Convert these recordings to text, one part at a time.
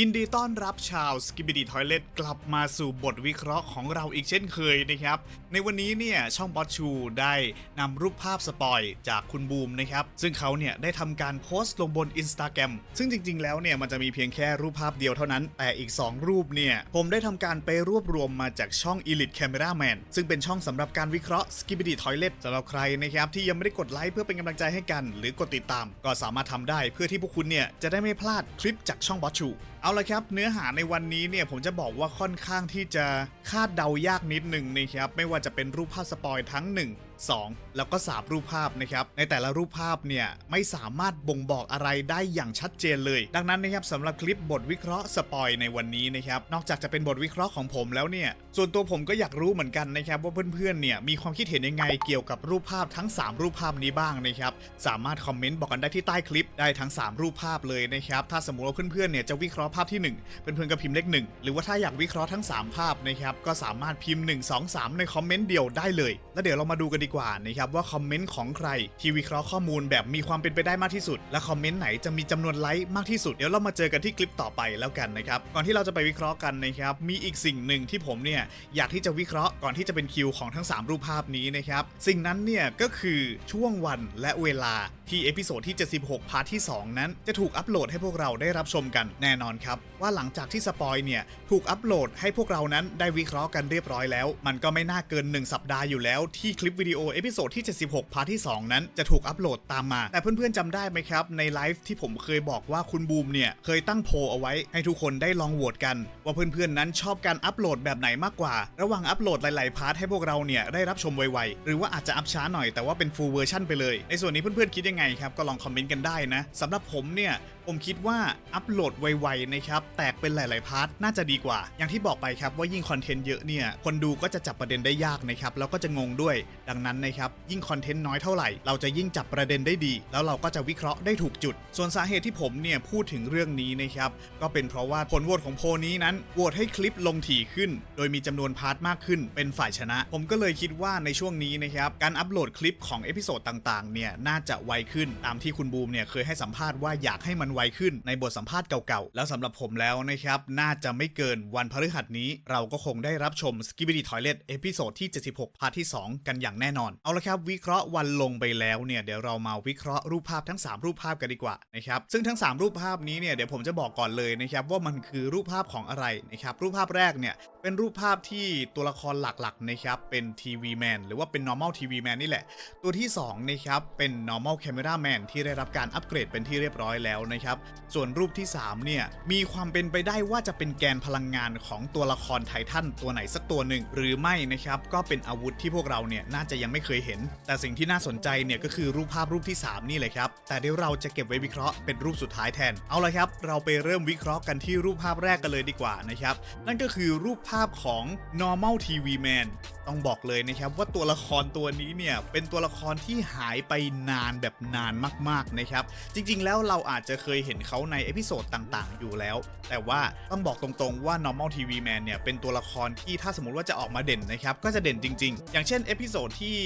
ยินดีต้อนรับชาวสกิบิดีทอยเลตกลับมาสู่บทวิเคราะห์ของเราอีกเช่นเคยนะครับ ในวันนี้เนี่ยช่องบอสชูได้นำรูปภาพสปอยจากคุณบูมนะครับ ซึ่งเขาเนี่ยได้ทำการโพสต์ลงบน Instagram ซึ่งจริงๆ แล้วเนี่ยมันจะมีเพียงแค่รูปภาพเดียวเท่านั้น แต่อีก 2 รูปเนี่ยผมได้ทำการไปรวบรวมมาจากช่อง Elite Cameraman ซึ่งเป็นช่องสำหรับการวิเคราะห์ Skibidi Toilet สำหรับใครนะครับที่ยังไม่ได้กดไลค์เพื่อเป็นกำลังใจให้กัน หรือกดติดตาม ก็สามารถทำได้เพื่อที่พวกคุณเนี่ยจะได้ไม่พลาดคลิปจากช่องบอสชูเอาละครับเนื้อหาในวันนี้เนี่ยผมจะบอกว่าค่อนข้างที่จะคาดเดายากนิดหนึ่งนะครับไม่ว่าจะเป็นรูปภาพสปอยทั้ง1 2 แล้วก็ 3 รูปภาพนะครับ ในแต่ละรูปภาพเนี่ยไม่สามารถบ่งบอกอะไรได้อย่างชัดเจนเลย ดังนั้นนะครับสำหรับคลิปบทวิเคราะห์สปอยในวันนี้นะครับ นอกจากจะเป็นบทวิเคราะห์ของผมแล้วเนี่ย ส่วนตัวผมก็อยากรู้เหมือนกันนะครับว่าเพื่อนๆ เนี่ยมีความคิดเห็นยังไงเกี่ยวกับรูปภาพทั้ง 3 รูปภาพนี้บ้างนะครับ สามารถคอมเมนต์บอกกันได้ที่ใต้คลิปได้ทั้ง 3 รูปภาพเลยนะครับ ถ้าสมมติว่าเพื่อนๆ เนี่ยจะวิเคราะห์ภาพที่ 1 เป็นเพื่อนๆก็พิมพ์เลขหนึ่งหรือว่าถ้าอยากวิเคราะห์ทั้ง 3 ภาพนะครับก็สามารถพิมพ์ 1 2 3 ในคอมเมนต์เดียวได้เลย แล้วเดี๋ยวเรามาดูกันดีกว่านะครับว่าคอมเมนต์ของใครที่วิเคราะห์ข้อมูลแบบมีความเป็นไปได้มากที่สุด และคอมเมนต์ไหนจะมีจำนวนไลค์มากที่สุดเดี๋ยวเรามาเจอกันที่คลิปต่อไปแล้วกันนะครับก่อนที่เราจะไปวิเคราะห์กันนะครับมีอีกสิ่งหนึ่งที่ผมเนี่ยอยากที่จะวิเคราะห์ก่อนที่จะเป็นคิวของทั้ง 3 รูปภาพนี้นะครับสิ่งนั้นเนี่ยก็คือช่วงวันและเวลาที่เอพิโซดที่ 76 พาร์ทที่ 2 นั้น จะถูกอัปโหลดให้พวกเราได้รับชมกันแน่นอนครับ ว่าหลังจากที่สปอยเนี่ย ถูกอัปโหลดให้พวกเรานั้นได้วิเคราะห์กันเรียบร้อยแล้ว มันก็ไม่น่าเกิน 1 สัปดาห์อยู่แล้วที่คลิปวิดีโอโอเอพิโซดที่ 76 พาร์ทที่ 2 นั้นจะถูกอัปโหลดตามมา แต่เพื่อนๆจำได้ไหมครับ ในไลฟ์ที่ผมเคยบอกว่าคุณบูมเนี่ย เคยตั้งโพลเอาไว้ให้ทุกคนได้ลองโหวตกัน ว่าเพื่อนๆนั้นชอบการอัปโหลดแบบไหนมากกว่า ระหว่างอัปโหลดหลายๆพาร์ทให้พวกเราเนี่ยได้รับชมไวๆหรือว่าอาจจะอัพช้าหน่อยแต่ว่าเป็นฟูลเวอร์ชันไปเลย ในส่วนนี้เพื่อนๆคิดยังไงครับก็ลองคอมเมนต์กันได้นะสำหรับผมเนี่ย ผมคิดว่าอัปโหลดไวๆนะครับ แตกเป็นหลาย ๆ พาร์ทน่าจะดีกว่า อย่างที่บอกไปครับว่ายิ่งคอนเทนต์เยอะเนี่ย คนดูก็จะจับประเด็นได้ยากนะครับ แล้วก็จะงงด้วย ดังนั้นนะครับ ยิ่งคอนเทนต์น้อยเท่าไหร่ เราจะยิ่งจับประเด็นได้ดี แล้วเราก็จะวิเคราะห์ได้ถูกจุด ส่วนสาเหตุที่ผมเนี่ยพูดถึงเรื่องนี้นะครับ ก็เป็นเพราะว่าผลโหวตของโพนี้นั้น โหวตให้คลิปลงถี่ขึ้น โดยมีจำนวนพาร์ทมากขึ้น เป็นฝ่ายชนะ ผมก็เลยคิดว่าในช่วงนี้นะครับ การอัปโหลดคลิปของเอพิโซดต่าง ๆ เนี่ย น่าจะไวขึ้น ตามที่คุณบูมเนี่ยเคยให้สัมภาษณ์ว่าอยากให้มันไวขึ้นในบทสัมภาษณ์เก่าๆ แล้วสำหรับผมแล้วนะครับ น่าจะไม่เกินวันพฤหัสนี้ เราก็คงได้รับชม Skibidi Toilet เอพิโซดที่ 76 พาร์ทที่ 2 กันอย่างแน่นอน เอาละครับวิเคราะห์วันลงไปแล้วเนี่ยเดี๋ยวเรามาวิเคราะห์รูปภาพทั้ง 3 รูปภาพกันดีกว่านะครับซึ่งทั้ง 3 รูปภาพนี้เนี่ยเดี๋ยวผมจะบอกก่อนเลยนะครับว่ามันคือรูปภาพของอะไรนะครับรูปภาพแรกเนี่ยเป็นรูปภาพที่ตัวละครหลักๆนะครับเป็นทีวีแมนหรือว่าเป็น normal TV man นี่แหละ ตัวที่2นะครับเป็น normal camera man ที่ได้รับการอัปเกรดเป็นที่เรียบร้อยแล้วนะครับส่วนรูปที่ 3 เนี่ย มีความเป็นไปได้ว่าจะเป็นแกนพลังงานของตัวละครไททันตัวไหนสักตัวหนึ่ง หรือไม่นะครับ ก็เป็นอาวุธที่พวกเราเนี่ยน่าจะยังไม่เคยเห็น แต่สิ่งที่น่าสนใจเนี่ยก็คือรูปภาพรูปที่ 3 นี่เลยครับ แต่เดี๋ยวเราจะเก็บไว้วิเคราะห์เป็นรูปสุดท้ายแทน เอาละครับ เราไปเริ่มวิเคราะห์กันที่รูปภาพแรกกันเลยดีกว่านะครับ นั่นก็คือรูปภาพของ normal TV man ต้องบอกเลยนะครับว่าตัวละครตัวนี้เนี่ยเป็นตัวละครที่หายไปนานแบบนานมากๆนะครับ จริงๆ แล้วเราอาจจะเคยเห็นเขาในเอพิโซดต่างๆ อยู่แล้ว แต่ว่าต้องบอกตรงๆว่า normal TV man เนี่ยเป็นตัวละครที่ถ้าสมมติว่าจะออกมาเด่นนะครับ ก็จะเด่นจริงๆ อย่างเช่นเอพิโซดที่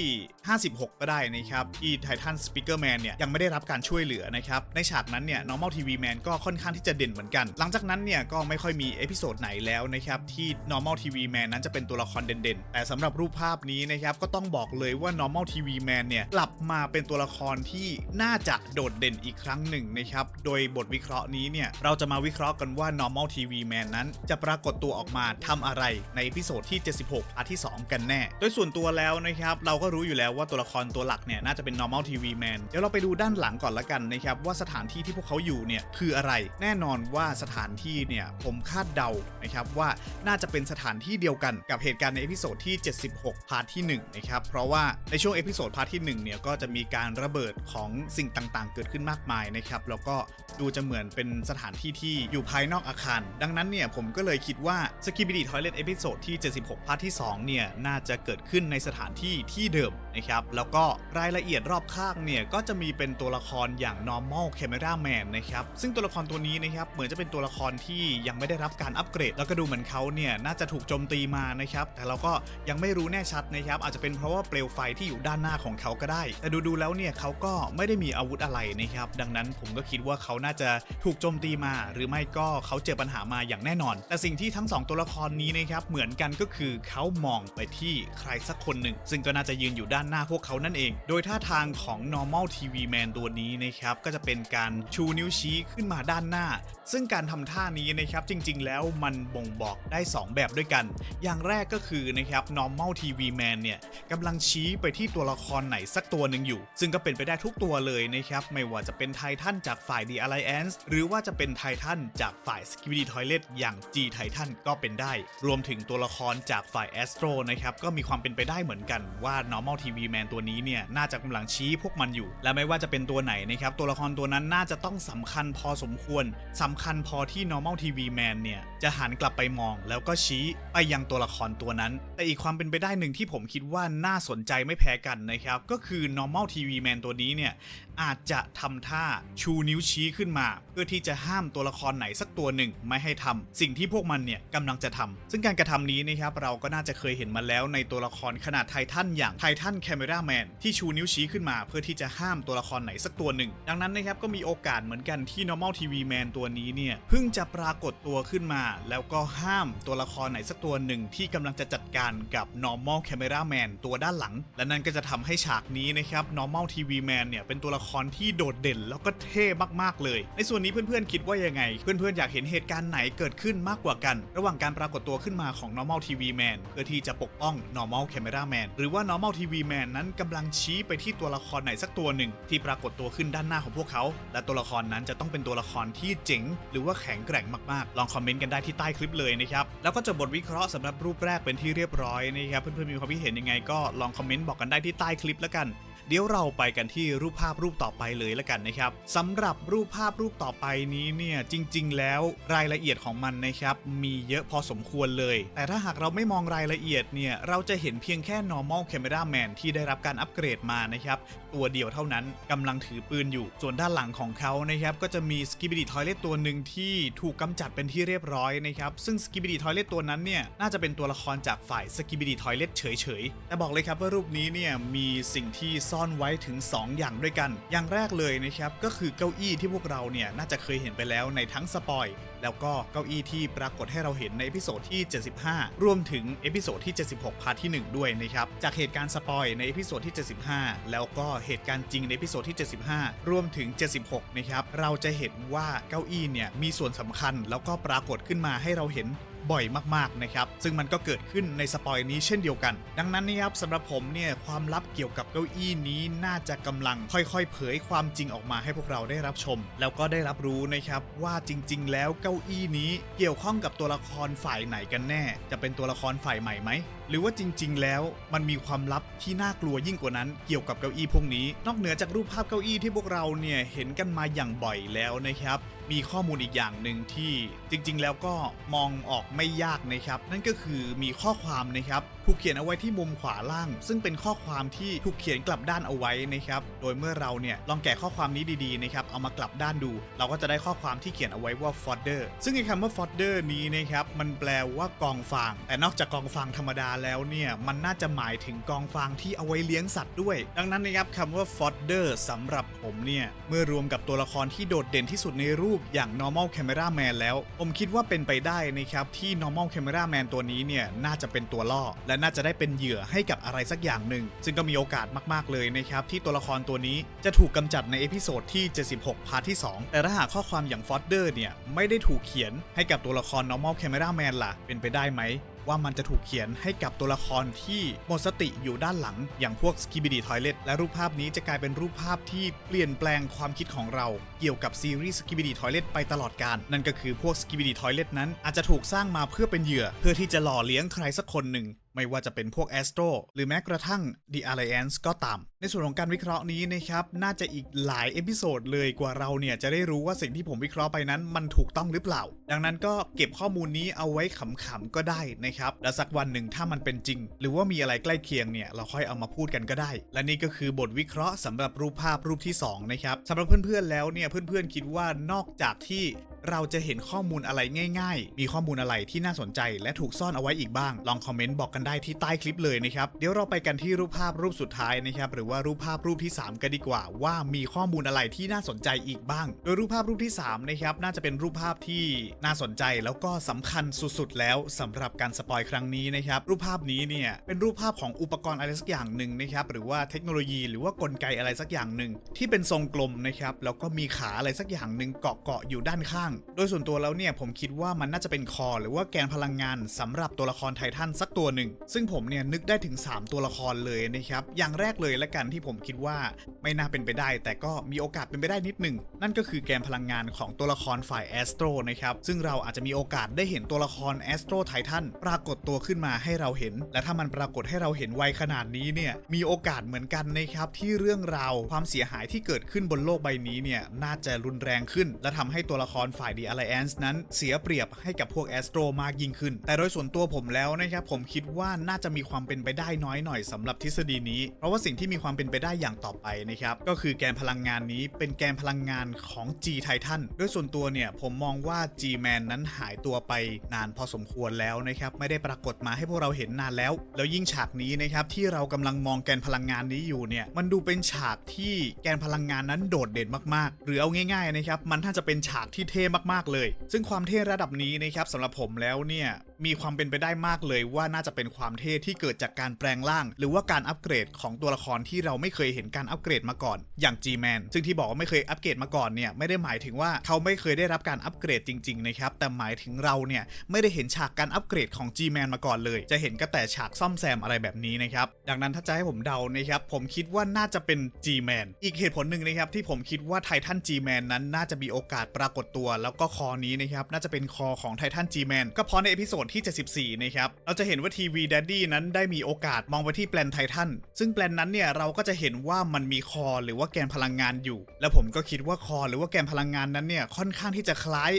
56 ก็ได้นะครับที่ไททันสปีกเกอร์แมนเนี่ยยังไม่ได้รับการช่วยเหลือนะครับในฉากนั้นเนี่ย normal TV man ก็ค่อนข้างที่จะเด่นเหมือนกัน หลังจากนั้นเนี่ยก็ไม่ค่อยมีเอพิโซดไหนแล้วนะครับที่ normal TV man นั้นจะเป็นตัวละครเด่นๆแต่สำหรับรูปภาพนี้นะครับก็ต้องบอกเลยว่า normal TV man เนี่ยกลับมาเป็นตัวละครที่น่าจะโดดเด่นอีกครั้งหนึ่งนะครับโดยบทวิเคราะห์นี้เนี่ยเราจะมาวิเคราะห์กันว่า normal TV man นั้น จะปรากฏตัวออกมาทำอะไรในเอพิโซดที่ 76อาที่ 2 กันแน่ โดยส่วนตัวแล้วนะครับเราก็รู้อยู่แล้วว่าตัวละครตัวหลักเนี่ยน่าจะเป็น normal TV man เดี๋ยวเราไปดูด้านหลังก่อนละกันนะครับว่าสถานที่ที่พวกเขาอยู่เนี่ยคืออะไร แน่นอนว่าสถานที่เนี่ยผมคาดเดานะครับว่าน่าจะเป็นสถานที่เดียวกันกับเหตุการณ์ในเอพิโซดที่76พาร์ทที่1นะครับเพราะว่าในช่วงเอพิโซดพาร์ทที่1เนี่ยก็จะมีการระเบิดของสิ่งต่างๆ เกิดขึ้นมากมายนะครับแล้วก็ดูจะเหมือนเป็นสถานที่ที่อยู่ภายนอกอาคาร ดังนั้นเนี่ยผมก็เลยคิดว่าสกิบิดีทอยเลตเอพิโซดที่ 76 พาร์ทที่2เนี่ยน่าจะเกิดขึ้นในสถานที่ที่เดิมนะครับแล้วก็รายละเอียดรอบข้างเนี่ยก็จะมีเป็นตัวละครอย่าง normal camera man นะครับซึ่งตัวละครตัวนี้นะครับเหมือนจะเป็นตัวละครที่ยังไม่ได้รับการอัปเกรด แล้วก็ดูเหมือนเขาเนี่ยน่าจะถูกโจมตีมานะครับแต่เราก็ยังไม่รู้แน่ชัดนะครับอาจจะเป็นเพราะว่าเปลวไฟที่อยู่ด้านหน้าของเขาก็ได้ แต่ดูๆแล้วเนี่ยเขาก็ไม่ได้มีอาวุธอะไรนะครับดังนั้นผมก็คิดว่าเขาน่าจะถูกโจมตีมา หรือไม่ก็เขาเจอปัญหามาอย่างแน่นอน แต่สิ่งที่ทั้งสองตัวละครนี้นะครับเหมือนกันก็คือเขามองไปที่ใครสักคนหนึ่งซึ่งก็น่าจะยืนอยู่ด้านหน้าพวกเขานั่นเอง โดยท่าทางของ normal TV man ตัวนี้นะครับก็จะเป็นการชูนิ้วชี้ขึ้นมาด้านหน้า ซึ่งการทำท่านี้นะครับจริงๆ แล้วมันบ่งบอกได้ 2 แบบด้วยกัน อย่างแรกก็คือนะครับ normal TV man เนี่ยกำลังชี้ไปที่ตัวละครไหนสักตัวหนึ่งอยู่ ซึ่งก็เป็นไปได้ทุกตัวเลยนะครับไม่ว่าจะเป็นไททันจากฝ่าย The Alliance หรือว่าจะเป็นไททันจากฝ่าย Skibidi Toilet อย่าง G Titan ก็เป็นได้ รวมถึงตัวละครจากฝ่าย Astro นะครับก็มีความเป็นไปได้เหมือนกันว่า normal TV บีแมนตัวนี้เนี่ยน่าจะกำลังชี้พวกมันอยู่ และไม่ว่าจะเป็นตัวไหนนะครับตัวละครตัวนั้นน่าจะต้องสำคัญพอสมควรสำคัญพอที่ normal TV man เนี่ยจะหันกลับไปมอง แล้วก็ชี้ไปยังตัวละครตัวนั้น แต่อีกความเป็นไปได้หนึ่งที่ผมคิดว่าน่าสนใจไม่แพ้กันนะครับก็คือ normal TV man ตัวนี้เนี่ย อาจจะทำท่าชูนิ้วชี้ขึ้นมา เพื่อที่จะห้ามตัวละครไหนสักตัวหนึ่งไม่ให้ทำสิ่งที่พวกมันเนี่ยกำลังจะทำซึ่งการกระทำนี้นะครับเราก็น่าจะเคยเห็นมาแล้วในตัวละครขนาดไททันอย่างไททันแคม e ราแมนที่ชูนิ้วชี้ขึ้นมา เพื่อที่จะห้ามตัวละครไหนสักตัวหนึ่ง ดังนั้นนะครับก็มีโอกาสเหมือนกันที่ normal TV man ตัวนี้เนี่ยเพิ่งจะปรากฏตัวขึ้นมา แล้วก็ห้ามตัวละครไหนสักตัวหนึ่งที่กำลังจะจัดการกับ normal camera man ตัวด้านหลัง และนั่นก็จะทำให้ฉากนี้นะครับ normal TV man เนี่ยเป็นตัวละคครที่โดดเด่นแล้วก็เท่มากๆเลย ในส่วนนี้เพื่อนๆคิดว่ายังไง เพื่อนๆอยากเห็นเหตุการณ์ไหนเกิดขึ้นมากกว่ากัน ระหว่างการปรากฏตัวขึ้นมาของ normal TV man เพื่อที่จะปกป้อง normal camera man หรือว่า normal TV man นั้นกำลังชี้ไปที่ตัวละครไหนสักตัวหนึ่ง ที่ปรากฏตัวขึ้นด้านหน้าของพวกเขา และตัวละครนั้นจะต้องเป็นตัวละครที่เจ๋ง หรือว่าแข็งแกร่งมากๆ ลองคอมเมนต์กันได้ที่ใต้คลิปเลยนะครับ แล้วก็จบบทวิเคราะห์สำหรับรูปแรกเป็นที่เรียบร้อยนะครับ เพื่อนๆมีความคิดเห็นยังไงก็ลองคอมเมนต์บอกกันได้ที่ใต้คลิปแล้วกัน เดี๋ยวเราไปกันที่รูปภาพรูปต่อไปเลยล้วกันนะครับสำหรับรูปภาพรูปต่อไปนี้เนี่ยจริง ๆ แล้วรายละเอียดของมันนะครับมีเยอะพอสมควรเลย แต่ถ้าหากเราไม่มองรายละเอียดเนี่ยเราจะเห็นเพียงแค่ normal camera man ที่ได้รับการอัปเกรดมานะครับตัวเดียวเท่านั้นกำลังถือปืนอยู่ ส่วนด้านหลังของเขานะครับก็จะมี skibidi toilet ตัวหนึ่งที่ถูกกำจัดเป็นที่เรียบร้อยนะครับซึ่ง skibidi toilet ตัวนั้นเนี่ยน่าจะเป็นตัวละครจากฝ่าย skibidi toilet เฉยๆแต่บอกเลยครับว่ารูปนี้เนี่ยมีสิ่งที่ซ่อนอนไว้ถึง 2 อย่างด้วยกัน อย่างแรกเลยนะครับก็คือเก้าอี้ที่พวกเราเนี่ยน่าจะเคยเห็นไปแล้วในทั้งสปอยแล้วก็เก้าอี้ที่ปรากฏให้เราเห็นในเอพิโซดที่ 75 รวมถึงเอพิโซดที่ 76 พาร์ทที่ 1 ด้วยนะครับ จากเหตุการณ์สปอยในเอพิโซดที่ 75 แล้วก็เหตุการณ์จริงในเอพิโซดที่ 75 รวมถึง 76 นะครับ เราจะเห็นว่าเก้าอี้เนี่ยมีส่วนสำคัญแล้วก็ปรากฏขึ้นมาให้เราเห็น บ่อยมากๆนะครับ ซึ่งมันก็เกิดขึ้นในสปอยนี้เช่นเดียวกัน ดังนั้นนะครับสำหรับผมเนี่ยความลับเกี่ยวกับเก้าอี้นี้น่าจะกำลังค่อยๆ เผยความจริงออกมาให้พวกเราได้รับชม แล้วก็ได้รับรู้นะครับว่าจริง ๆ แล้วเก้าอี้นี้เกี่ยวข้องกับตัวละครฝ่ายไหนกันแน่ จะเป็นตัวละครฝ่ายใหม่ไหม หรือว่าจริง ๆ แล้วมันมีความลับที่น่ากลัวยิ่งกว่านั้น เกี่ยวกับเก้าอี้พวกนี้ นอกเหนือจากรูปภาพเก้าอี้ที่พวกเราเนี่ยเห็นกันมาอย่างบ่อยแล้วนะครับ มีข้อมูลอีกอย่างหนึ่งที่จริง ๆ แล้วก็มองออกไม่ยากนะครับ นั่นก็คือมีข้อความนะครับถูกเขียนเอาไว้ที่มุมขวาล่าง ซึ่งเป็นข้อความที่ถูกเขียนกลับด้านเอาไว้นะครับ โดยเมื่อเราเนี่ยลองแกะข้อความนี้ดีๆนะครับ เอามากลับด้านดู เราก็จะได้ข้อความที่เขียนเอาไว้ว่า fodder ซึ่งไอ้คำว่า fodder นี้นะครับ มันแปลว่ากองฟาง แต่นอกจากกองฟางธรรมดาแล้วเนี่ย มันน่าจะหมายถึงกองฟางที่เอาไว้เลี้ยงสัตว์ด้วย ดังนั้นนะครับคำว่า fodder สำหรับผมเนี่ย เมื่อรวมกับตัวละครที่โดดเด่นที่สุดในรูปอย่าง normal camera man แล้ว ผมคิดว่าเป็นไปได้นะครับที่ normal camera man ตัวนี้เนี่ยน่าจะเป็นตัวล่อและน่าจะได้เป็นเหยื่อให้กับอะไรสักอย่างหนึ่ง ซึ่งก็มีโอกาสมากๆเลยนะครับที่ตัวละครตัวนี้จะถูกกำจัดในเอพิโซดที่ 76 พาร์ทที่ 2 แต่ถ้าหากข้อความอย่าง fodder เนี่ยไม่ได้ถูกเขียนให้กับตัวละคร normal camera man ล่ะ เป็นไปได้ไหมว่ามันจะถูกเขียนให้กับตัวละครที่หมดสติอยู่ด้านหลัง อย่างพวก Skibidi Toilet และรูปภาพนี้จะกลายเป็นรูปภาพที่เปลี่ยนแปลงความคิดของเรา เกี่ยวกับซีรีส์ Skibidi Toilet ไปตลอดกาลนั่นก็คือพวก Skibidi Toilet นั้นอาจจะถูกสร้างมาเพื่อเป็นเหยื่อ เพื่อที่จะหล่อเลี้ยงใครสักคนหนึ่งไม่ว่าจะเป็นพวก Astro หรือแม้กระทั่ง The Alliance ก็ตาม ในส่วนของการวิเคราะห์นี้นะครับ น่าจะอีกหลายเอพิโซดเลยกว่าเราเนี่ย จะได้รู้ว่าสิ่งที่ผมวิเคราะห์ไปนั้นมันถูกต้องหรือเปล่า ดังนั้นก็เก็บข้อมูลนี้เอาไว้ขำๆก็ได้นะครับ และสักวันหนึ่งถ้ามันเป็นจริง หรือว่ามีอะไรใกล้เคียงเนี่ย เราค่อยเอามาพูดกันก็ได้ และนี่ก็คือบทวิเคราะห์สำหรับรูปภาพรูปที่สองนะครับสำหรับเพื่อนๆแล้วเนี่ยเพื่อนๆคิดว่านอกจากที่ เราจะเห็นข้อมูลอะไรง่าย ๆ มีข้อมูลอะไรที่น่าสนใจ และถูกซ่อนเอาไว้อีกบ้าง ลองคอมเมนต์บอกกันได้ที่ใต้คลิปเลยนะครับ เดี๋ยวเราไปกันที่รูปภาพรูปสุดท้ายนะครับ หรือว่ารูปภาพรูปที่ 3 กันดีกว่า ว่ามีข้อมูลอะไรที่น่าสนใจอีกบ้าง โดยรูปภาพรูปที่3นะครับ น่าจะเป็นรูปภาพที่น่าสนใจแล้วก็สำคัญสุดๆ แล้วสำหรับการสปอยครั้งนี้นะครับ รูปภาพนี้เนี่ยเป็นรูปภาพของอุปกรณ์อะไรสักอย่างหนึ่งนะครับ หรือว่าเทคโนโลยี หรือว่ากลไกอะไรสักอย่างหนึ่งที่เป็นทรงกลมนะครับ แล้วก็มีขาอะไรสักอย่างหนึ่งเกาะเกาะอยู่ด้านข้างโดยส่วนตัวแล้วเนี่ยผมคิดว่ามันน่าจะเป็นคอหรือว่าแกนพลังงานสำหรับตัวละครไททันสักตัวหนึ่ง ซึ่งผมเนี่ยนึกได้ถึง 3 ตัวละครเลยนะครับ อย่างแรกเลยและกันที่ผมคิดว่าไม่น่าเป็นไปได้ แต่ก็มีโอกาสเป็นไปได้นิดหนึ่ง นั่นก็คือแกนพลังงานของตัวละครฝ่ายแอสโตรนะครับ ซึ่งเราอาจจะมีโอกาสได้เห็นตัวละครแอสโตรไททันปรากฏตัวขึ้นมาให้เราเห็น และถ้ามันปรากฏให้เราเห็นไวขนาดนี้เนี่ยมีโอกาสเหมือนกันนะครับที่เรื่องราวความเสียหายที่เกิดขึ้นบนโลกใบนี้เนี่ยน่าจะรุนแรงขึ้น และทำให้ตัวละครฝ่าย The Alliance นั้นเสียเปรียบให้กับพวกแอสโตรมากยิ่งขึ้น แต่โดยส่วนตัวผมแล้วนะครับผมคิดว่าน่าจะมีความเป็นไปได้น้อยหน่อยสำหรับทฤษฎีนี้ เพราะว่าสิ่งที่มีความเป็นไปได้อย่างต่อไปนะครับก็คือแกนพลังงานนี้เป็นแกนพลังงานของ G Titan โดยส่วนตัวเนี่ยผมมองว่า G Man นั้นหายตัวไปนานพอสมควรแล้วนะครับไม่ได้ปรากฏมาให้พวกเราเห็นนานแล้ว แล้วยิ่งฉากนี้นะครับที่เรากำลังมองแกนพลังงานนี้อยู่เนี่ยมันดูเป็นฉากที่แกนพลังงานนั้นโดดเด่นมากๆ หรือเอาง่ายๆนะครับมันถ้าจะเป็นฉากที่เท่มากๆเลย ซึ่งความเท่ระดับนี้นะครับสำหรับผมแล้วเนี่ย มีความเป็นไปได้มากเลยว่าน่าจะเป็นความเท่ที่เกิดจากการแปลงร่าง หรือว่าการอัปเกรดของตัวละครที่เราไม่เคยเห็นการอัปเกรดมาก่อน อย่าง G-Man ซึ่งที่บอกว่าไม่เคยอัปเกรดมาก่อนเนี่ยไม่ได้หมายถึงว่าเขาไม่เคยได้รับการอัปเกรดจริงๆนะครับแต่หมายถึงเราเนี่ยไม่ได้เห็นฉากการอัปเกรดของ G-Man มาก่อนเลย จะเห็นก็แต่ฉากซ่อมแซมอะไรแบบนี้นะครับดังนั้นถ้าจะให้ผมเดานะครับผมคิดว่าน่าจะเป็น G-Man อีกเหตุผลหนึ่งนะครับที่ผมคิดว่าไททัน G-Man นั้นน่าจะมีโอกาสปรากฏตัว แล้วก็คอนี้นะครับน่าจะเป็นคอของไททัน G-Man ก็เพราะในเอพิโซดที่ 74 นะครับ เราจะเห็นว่าทีวีดัดดี้นั้นได้มีโอกาสมองไปที่แปลนไททัน ซึ่งแปลนนั้นเนี่ยเราก็จะเห็นว่ามันมีคอหรือว่าแกนพลังงานอยู่ แล้วผมก็คิดว่าคอหรือว่าแกนพลังงานนั้นเนี่ยค่อนข้างที่จะคล้าย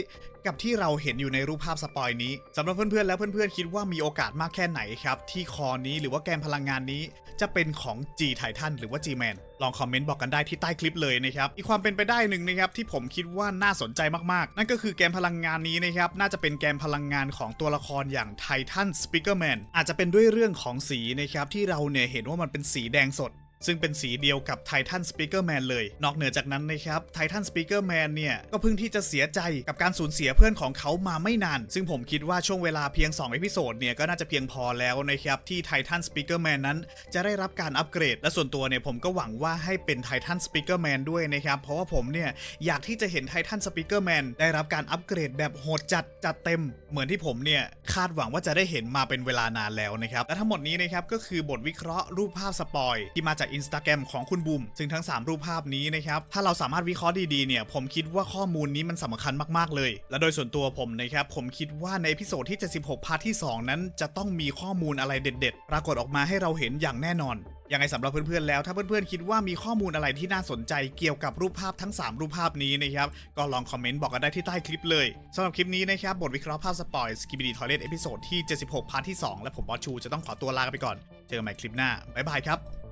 กับที่เราเห็นอยู่ในรูปภาพสปอยนี้สำหรับเพื่อนๆแล้วเพื่อนๆคิดว่ามีโอกาสมากแค่ไหนครับ ที่คอนี้หรือว่าแกนพลังงานนี้จะเป็นของ G Titan หรือว่า G Man ลองคอมเมนต์บอกกันได้ที่ใต้คลิปเลยนะครับอีกความเป็นไปได้หนึ่งนะครับที่ผมคิดว่าน่าสนใจมากๆ นั่นก็คือแกนพลังงานนี้นะครับน่าจะเป็นแกนพลังงานของตัวละครอย่าง Titan Speaker Man อาจจะเป็นด้วยเรื่องของสีนะครับที่เราเนี่ยเห็นว่ามันเป็นสีแดงสด ซึ่งเป็นสีเดียวกับ Titan Speaker Man เลย นอกเหนือจากนั้นนะครับ Titan Speaker Man เนี่ยก็เพิ่งที่จะเสียใจกับการสูญเสียเพื่อนของเขามาไม่นาน ซึ่งผมคิดว่าช่วงเวลาเพียง2เอพิโซดเนี่ยก็น่าจะเพียงพอแล้วนะครับที่ Titan Speaker Man นั้น จะได้รับการอัปเกรด และส่วนตัวเนี่ยผมก็หวังว่าให้เป็น Titan Speaker Man ด้วยนะครับเพราะว่าผมเนี่ยอยากที่จะเห็น Titan Speaker Man ได้รับการอัปเกรดแบบโหดจัดจัดเต็ม เหมือนที่ผมเนี่ยคาดหวังว่าจะได้เห็นมาเป็นเวลานานแล้วนะครับและทั้งหมดนี้นะครับก็คือบทวิเคราะห์รูปภาพสปอยที่มาจาก Instagram ของคุณบูมซึ่งทั้ง 3 รูปภาพนี้นะครับถ้าเราสามารถวิเคราะห์ดีๆเนี่ยผมคิดว่าข้อมูลนี้มันสำคัญมากๆเลย และโดยส่วนตัวผมนะครับผมคิดว่าในพิโซดที่ 76 พาร์ทที่ 2 นั้นจะต้องมีข้อมูลอะไรเด็ด ๆ ปรากฏออกมาให้เราเห็นอย่างแน่นอนยังไงสำหรับเพื่อนๆแล้วถ้าเพื่อนๆคิดว่ามีข้อมูลอะไรที่น่าสนใจเกี่ยวกับรูปภาพทั้ง 3 รูปภาพนี้นะครับก็ลองคอมเมนต์บอกกันได้ที่ใต้คลิปเลยสำหรับคลิปนี้นะครับบทวิเคราะห์ภาพสปอยสกิบิดีทอยเลตเอพิโซดที่ 76 พาร์ทที่ 2 และผมบอสชูจะต้องขอตัวลาไปก่อน เจอกันใหม่คลิปหน้าบ๊ายบายครับ